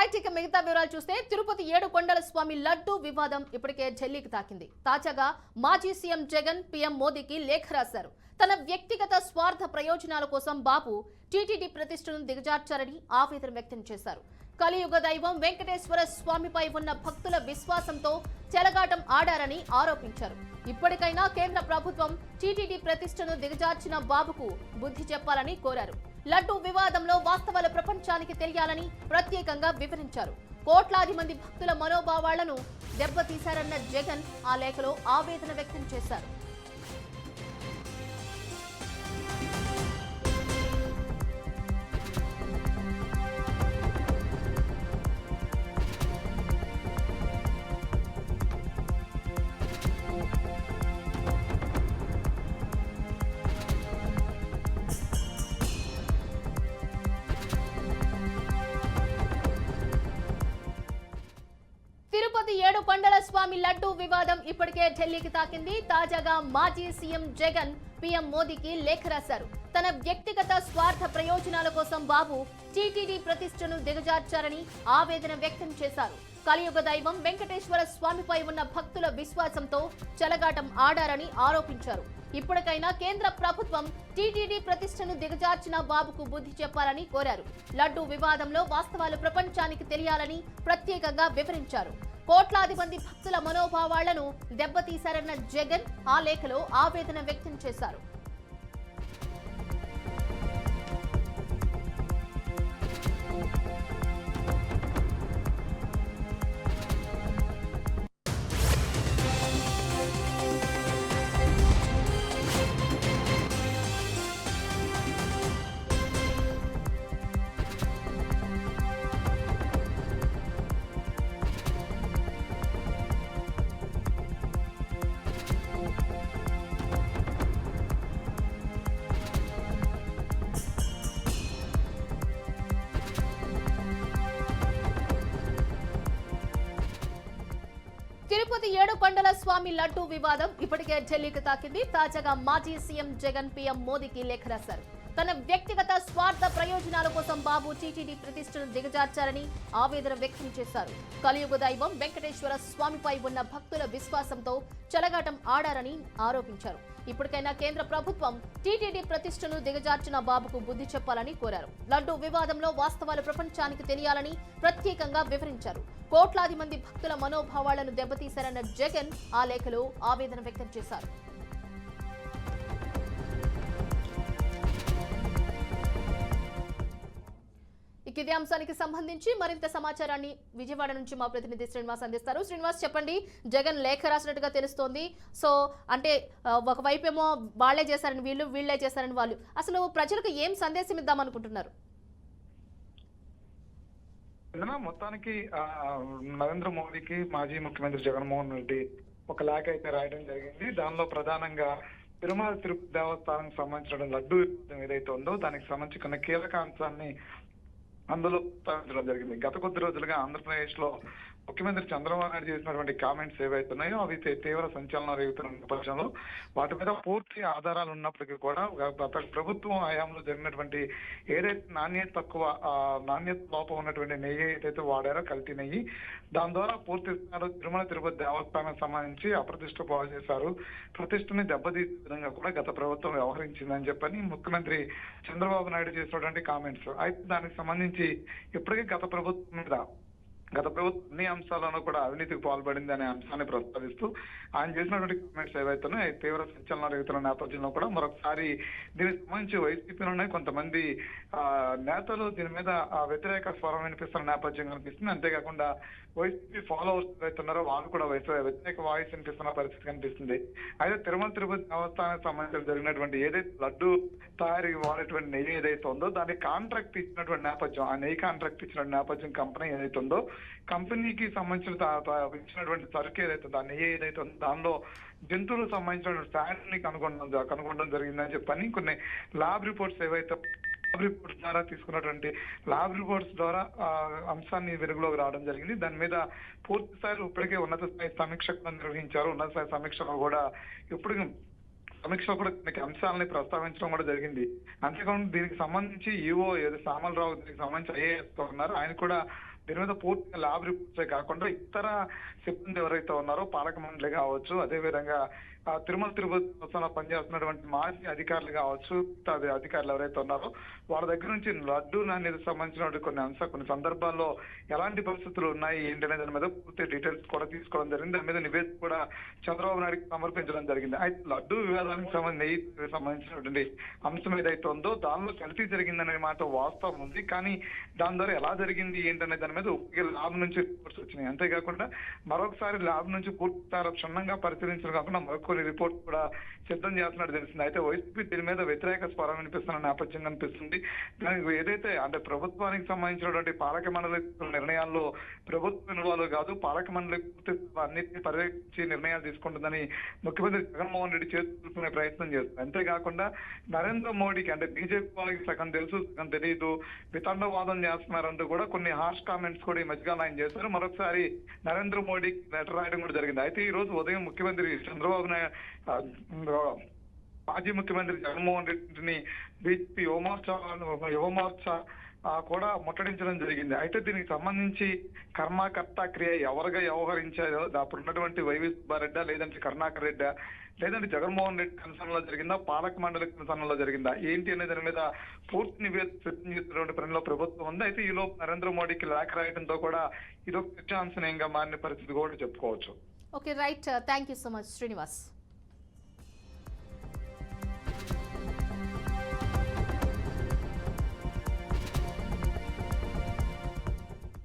Right ఇక మిగతా వివరాలు చూస్తే తిరుపతి ఏడు కొండల స్వామి లడ్డు వివాదం ఇప్పటికే ఢిల్లీకి తాకింది. తాజాగా మాజీ సీఎం జగన్ పీఎం మోదీకి లేఖ రాశారు. తన వ్యక్తిగత స్వార్థ ప్రయోజనాల కోసం బాబు టీటీడీ ప్రతిష్టను దిగజార్చారని ఆవేదన వ్యక్తం చేశారు. కలియుగ దైవం వెంకటేశ్వర స్వామిపై ఉన్న భక్తుల విశ్వాసంతో చెలగాటం ఆడారని ఆరోపించారు. ఇప్పటికైనా కేంద్ర ప్రభుత్వం టీటీడీ ప్రతిష్టను దిగజార్చిన బాబుకు బుద్ధి చెప్పాలని కోరారు. లడ్డూ వివాదంలో వాస్తవాల ప్రపంచానికి తెలియాలని ప్రత్యేకంగా వివరించారు. కోట్లాది మంది భక్తుల మనోభావాలను దెబ్బతీశారన్న జగన్ ఆ లేఖలో ఆవేదన వ్యక్తం చేశారు. కుమారస్వామి స్వామి లడ్డు వివాదం ఇప్పటికే ఢిల్లీకి తాకింది. తాజాగా మాజీ సీఎం జగన్ పీఎం మోదీకి లేఖ రాశారు. తన వ్యక్తిగత స్వార్థ ప్రయోజనాల కోసం బాబు టీటీడీ ప్రతిష్టను దిగజార్చారని ఆవేదన వ్యక్తం చేశారు. కలియుగ దైవం వెంకటేశ్వర స్వామిపై ఉన్న భక్తుల విశ్వాసంతో చెలగాటం ఆడారని ఆరోపించారు. ఇప్పటికైనా కేంద్ర ప్రభుత్వం టీటీడీ ప్రతిష్టను దిగజార్చిన బాబుకు బుద్ధి చెప్పాలని కోరారు. లడ్డు వివాదంలో వాస్తవాలు ప్రపంచానికి తెలియాలని ప్రత్యేకంగా వివరించారు. కోట్లాది మంది భక్తుల మనోభావాలను దెబ్బతీశారన్న జగన్ ఆ లేఖలో ఆవేదన వ్యక్తం చేశారు. ఏడు కొండల స్వామి లడ్డూ వివాదం ఇప్పటికే ఢిల్లీకి తాకింది. తాజాగా మాజీ సీఎం జగన్ పీఎం మోదీకి లేఖ రాశారు. తన వ్యక్తిగత స్వార్థ ప్రయోజనాల కోసం బాబు టీటీడీ ప్రతిష్టను దిగజార్చారని ఆవేదన వ్యక్తం చేశారు. కలియుగ దైవం వెంకటేశ్వర స్వామిపై ఉన్న భక్తుల విశ్వాసంతో చెలగాటం ఆడారని ఆరోపించారు. ఇప్పటికైనా కేంద్ర ప్రభుత్వం టీటీడీ ప్రతిష్టను దిగజార్చిన బాబుకు బుద్ధి చెప్పాలని కోరారు. లడ్డు వివాదంలో వాస్తవాలు ప్రపంచానికి తెలియాలని ప్రత్యేకంగా వివరించారు. కోట్లాది మంది భక్తుల మనోభావాలను దెబ్బతీశారన్న జగన్ ఆ లేఖలో ఆవేదన వ్యక్తం చేశారు. ఇక ఇదే అంశానికి సంబంధించి మరింత సమాచారాన్ని విజయవాడ నుంచి మా ప్రతినిధి శ్రీనివాస్ అందిస్తారు. శ్రీనివాస్ చెప్పండి. జగన్ లేఖ రాసినట్టుగా తెలుస్తోంది. సో అంటే ఒకవైపేమో వాళ్ళే చేశారని వీళ్ళు వీళ్ళే చేశారని వాళ్ళు. అసలు ప్రజలకు ఏం సందేశం ఇద్దాం అనుకుంటున్నారు మొత్తానికి నరేంద్ర మోదీకి మాజీ ముఖ్యమంత్రి జగన్మోహన్ రెడ్డి ఒక లేఖ అయితే రాయడం జరిగింది. దానిలో ప్రధానంగా తిరుమల తిరుపతి దేవస్థానానికి సంబంధించిన లడ్డు ఏదైతే ఉందో దానికి సంబంధించి కొన్ని కీలక అంశాన్ని అందులో జరిగింది. గత కొద్ది రోజులుగా ఆంధ్రప్రదేశ్లో ముఖ్యమంత్రి చంద్రబాబు నాయుడు చేసినటువంటి కామెంట్స్ ఏవైతే ఉన్నాయో అవి తీవ్ర సంచలనం రేగుతున్న నేపథ్యంలో వాటి మీద పూర్తి ఆధారాలు ఉన్నప్పటికీ కూడా గత ప్రభుత్వం హయాంలో జరిగినటువంటి ఏదైతే నాణ్యత తక్కువ నాణ్యత లోపం ఉన్నటువంటి నెయ్యి ఏదైతే వాడారో కల్తీ నెయ్యి దాని ద్వారా పూర్తి తిరుమల తిరుపతి దేవస్థానం సంబంధించి అప్రతిష్ట పాలు చేశారు. ప్రతిష్టని దెబ్బతీసే విధంగా కూడా గత ప్రభుత్వం వ్యవహరించిందని చెప్పని ముఖ్యమంత్రి చంద్రబాబు నాయుడు చేసినటువంటి కామెంట్స్ అయితే దానికి సంబంధించి ఇప్పటికీ గత ప్రభుత్వం మీద గత ప్రభుత్వం అన్ని అంశాలను కూడా అవినీతికి పాల్పడింది అనే అంశాన్ని ప్రస్తావిస్తూ ఆయన చేసినటువంటి కామెంట్స్ ఏవైతే తీవ్ర సంచలన రేగుతున్న నేపథ్యంలో కూడా మరొకసారి దీనికి సంబంధించి వైసీపీలోనే కొంతమంది నేతలు దీని మీద ఆ, వ్యతిరేక స్వరం వినిపిస్తున్న నేపథ్యం కనిపిస్తుంది. అంతేకాకుండా వైసీపీ ఫాలోవర్స్ ఏవైతున్నారో వాళ్ళు కూడా వైసీ- వ్యతిరేక వాయిస్ వినిపిస్తున్న పరిస్థితి కనిపిస్తుంది. అయితే తిరుమల తిరుపతి దేవస్థానానికి సంబంధించి జరిగినటువంటి ఏదైతే లడ్డు తయారీ వాడేటువంటి నెయ్యి ఏదైతే ఉందో దానికి కాంట్రాక్ట్ ఇచ్చినటువంటి నేపథ్యం ఆ నెయ్యి కాంట్రాక్ట్ ఇచ్చిన నేపథ్యం కంపెనీ ఏదైతే ఉందో కంపెనీకి సంబంధించిన ఇచ్చినటువంటి సరుకు ఏదైతే దాన్ని ఏదైతే ఉందో దానిలో జంతువులకు సంబంధించిన ఫ్యాట్ని కనుగొనడం కనుగొనడం జరిగిందని చెప్పని కొన్ని ల్యాబ్ రిపోర్ట్స్ ఏవైతే ల్యాబ్ రిపోర్ట్స్ ద్వారా తీసుకున్నటువంటి ల్యాబ్ రిపోర్ట్స్ ద్వారా అంశాన్ని వెలుగులోకి రావడం జరిగింది. దాని మీద పూర్తి స్థాయిలో ఇప్పటికే ఉన్నత స్థాయి సమీక్ష నిర్వహించారు. ఉన్నత స్థాయి సమీక్షలో కూడా ఇప్పుడు సమీక్షలో కూడా కొన్ని అంశాలని ప్రస్తావించడం కూడా జరిగింది. అంతేకాకుండా దీనికి సంబంధించి ఈఓ ఏదో సామలరావు దీనికి సంబంధించి ఐఏఎస్ ఉన్నారు. ఆయన కూడా దీని మీద పూర్తిగా ల్యాబ్ రిపోర్ట్సే కాకుండా ఇతర సిబ్బంది ఎవరైతే ఉన్నారో పాలక మండలి కావచ్చు అదే విధంగా తిరుమల తిరుపతి దేవస్థానంలో పనిచేస్తున్నటువంటి మాజీ అధికారులు కావచ్చు అధికారులు ఎవరైతే ఉన్నారో వాళ్ళ దగ్గర నుంచి లడ్డు నాణ్యత సంబంధించిన కొన్ని అంశ కొన్ని సందర్భాల్లో ఎలాంటి పరిస్థితులు ఉన్నాయి ఏంటి అనే దాని మీద పూర్తి డీటెయిల్స్ కూడా తీసుకోవడం జరిగింది. దాని మీద నివేదిక కూడా చంద్రబాబు నాయుడుకి సమర్పించడం జరిగింది. అయితే లడ్డు వివాదానికి సంబంధించి సంబంధించినటువంటి అంశం ఏదైతే ఉందో దానిలో కల్తీ జరిగిందనే మాట వాస్తవం ఉంది. కానీ దాని ద్వారా ఎలా జరిగింది ఏంటనే దాని మీద ఒకే ల్యాబ్ నుంచి రిపోర్ట్స్ వచ్చినాయి. అంతేకాకుండా మరొకసారి ల్యాబ్ నుంచి పూర్తి క్షుణ్ణంగా పరిశీలించడం కాకుండా మరికొన్ని రిపోర్ట్ కూడా సిద్ధం చేస్తున్నట్టు తెలిసింది. అయితే వైసీపీ దీని మీద వ్యతిరేక స్వరం వినిపిస్తున్న నేపథ్యం కనిపిస్తుంది. దానికి ఏదైతే అంటే ప్రభుత్వానికి సంబంధించినటువంటి పాలక మండలి నిర్ణయాల్లో ప్రభుత్వం ఇన్వాల్వ్ కాదు పాలక మండలి పూర్తి అన్నింటినీ పర్యవేక్షించి నిర్ణయాలు తీసుకుంటుందని ముఖ్యమంత్రి జగన్మోహన్ రెడ్డి చేసుకునే ప్రయత్నం చేస్తుంది అంతేకాకుండా నరేంద్ర మోడీకి అంటే బీజేపీ వాళ్ళకి సగం తెలుసు సగం తెలియదు వితండవాదం చేస్తున్నారంటూ కూడా కొన్ని హార్ష్ కామెంట్స్ కూడా ఈ మధ్యకాలం ఆయన చేశారు. మరొకసారి నరేంద్ర మోడీ లెటర్ రాయడం కూడా జరిగింది. అయితే ఈ రోజు ఉదయం ముఖ్యమంత్రి చంద్రబాబు నాయుడు మాజీ ముఖ్యమంత్రి జగన్మోహన్ రెడ్డిని బీజేపీ యువమోర్చా యువమోర్చా కూడా ముట్టడించడం జరిగింది. అయితే దీనికి సంబంధించి కర్మకర్త క్రియ ఎవరుగా వ్యవహరించారో అప్పుడు ఉన్నటువంటి వైవి సుబ్బారెడ్డా లేదంటే కరుణాకర్ రెడ్డా లేదంటే జగన్మోహన్ రెడ్డి కమిషన్లో జరిగిందా పాలక మండలి కమిషన్లో జరిగిందా? ఏంటి అనే దాని మీద పూర్తి నివేదిక పనిలో ప్రభుత్వం ఉంది. అయితే ఈ లోపు నరేంద్ర మోడీకి లేఖ రాయడంతో కూడా ఇదొక చర్చాంశనీయంగా మారిన పరిస్థితి కూడా చెప్పుకోవచ్చు. Okay right. Thank you so much. Srinivas.